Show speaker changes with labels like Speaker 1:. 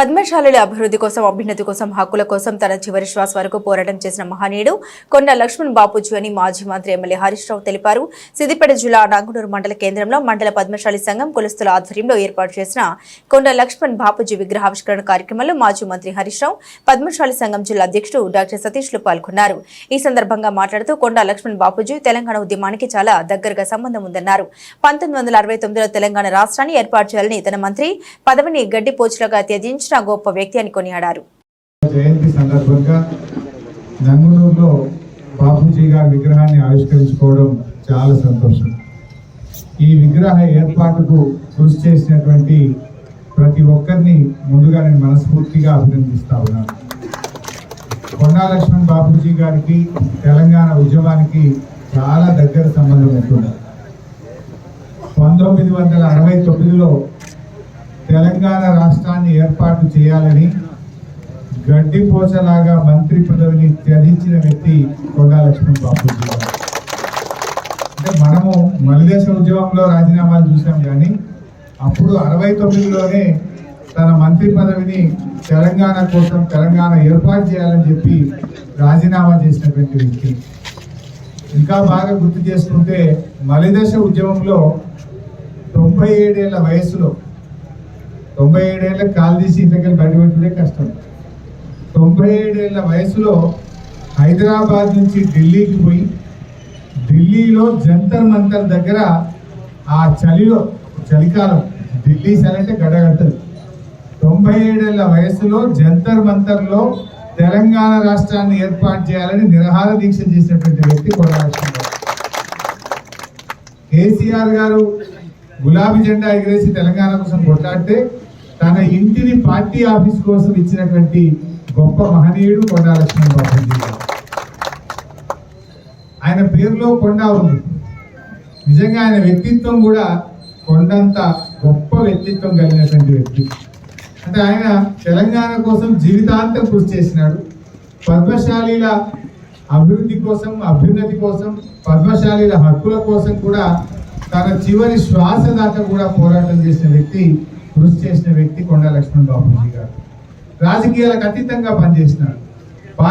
Speaker 1: పద్మశాలల అభివృద్ధి కోసం అభ్యున్నతి కోసం హక్కుల కోసం తన చివరి శ్వాస వరకు పోరాటం చేసిన మహనీయుడు కొండ లక్ష్మణ్ బాపూజీ అని మాజీ మంత్రి ఎమ్మెల్యే హరీష్ రావు తెలిపారు. సిద్దిపేట జిల్లా నాగునూరు మండల కేంద్రంలో మండల పద్మశాలి సంఘం కులస్తుల ఆధ్వర్యంలో ఏర్పాటు చేసిన కొండ లక్ష్మణ్ బాపూజీ విగ్రహావిష్కరణ కార్యక్రమంలో మాజీ మంత్రి హరీష్ రావు పద్మశాలి సంఘం జిల్లా అధ్యక్షుడు డాక్టర్ సతీష్లు పాల్గొన్నారు. ఈ సందర్భంగా మాట్లాడుతూ కొండ లక్ష్మణ్ బాపూజీ తెలంగాణ ఉద్యమానికి చాలా దగ్గరగా సంబంధం ఉందన్నారు. పంతొమ్మిది వందల అరవై తొమ్మిదిలో తెలంగాణ రాష్ట్రాన్ని ఏర్పాటు చేయాలని తన మంత్రి పదవిని గడ్డిపోచులుగా త్యజించిన గొప్ప వ్యక్తి అని కొనియాడారు.
Speaker 2: జయంతి సందర్భంగా నంగునూరులో బాపూజీ గారి విగ్రహాన్ని ఆవిష్కరించుకోవడం చాలా సంతోషం. ఈ విగ్రహ ఏర్పాటుకు కృషి చేసినటువంటి ప్రతి ఒక్కరిని ముందుగా నేను మనస్ఫూర్తిగా అభినందిస్తా ఉన్నాను. కొండా లక్ష్మణ్ బాపూజీ గారికి తెలంగాణ ఉద్యమానికి చాలా దగ్గర సంబంధం ఉంటుంది? పంతొమ్మిది వందల అరవై తొమ్మిదిలో తెలంగాణ రాష్ట్రాన్ని ఏర్పాటు చేయాలని గడ్డిపోసలాగా మంత్రి పదవిని త్యజించిన వ్యక్తి కొండా లక్ష్మణ్ బాబు అంటే మనము మలిదేశ ఉద్యమంలో రాజీనామాలు చూసాం కానీ అప్పుడు అరవై తొమ్మిదిలోనే తన మంత్రి పదవిని తెలంగాణ కోసం తెలంగాణ ఏర్పాటు చేయాలని చెప్పి రాజీనామా చేసినటువంటి వ్యక్తి. ఇంకా బాగా గుర్తు చేసుకుంటే మలిదశ ఉద్యమంలో తొంభై ఏడేళ్ళ వయసులో తొంభై ఏడేళ్ళ కాలు తీసి ఇంతకెళ్ళి బయటపెట్టుడే కష్టం. తొంభై ఏడేళ్ళ వయసులో హైదరాబాద్ నుంచి ఢిల్లీకి పోయి ఢిల్లీలో జంతర్ మంతర్ దగ్గర ఆ చలిలో చలికాలం ఢిల్లీ చలి అంటే గడగడుతుంది తొంభై ఏడేళ్ళ వయసులో జంతర్ మంతర్లో తెలంగాణ రాష్ట్రాన్ని ఏర్పాటు చేయాలని నిరహార దీక్ష చేసినటువంటి వ్యక్తి కొనసాగుతున్నారు కేసీఆర్ గారు గులాబీ జెండా ఎగిరేసి తెలంగాణ కోసం కొట్లాడితే తన ఇంటిని పార్టీ ఆఫీస్ కోసం ఇచ్చినటువంటి గొప్ప మహనీయుడు కొండా లక్ష్మణ్ ఆయన పేరులో కొండ ఉంది. నిజంగా ఆయన వ్యక్తిత్వం కూడా కొండంత గొప్ప వ్యక్తిత్వం కలిగినటువంటి వ్యక్తి. అంటే ఆయన తెలంగాణ కోసం జీవితాంతం కృషి చేసినాడు. పద్మశాలీల అభివృద్ధి కోసం అభ్యున్నతి కోసం పద్మశాలీల హక్కుల కోసం కూడా తన చివరి శ్వాస దాకా కూడా పోరాటం చేసిన వ్యక్తి కృషి చేసిన వ్యక్తి కొండా లక్ష్మణ్ బాపూజీ గారు. రాజకీయాలకు అతీతంగా పనిచేసినాడు.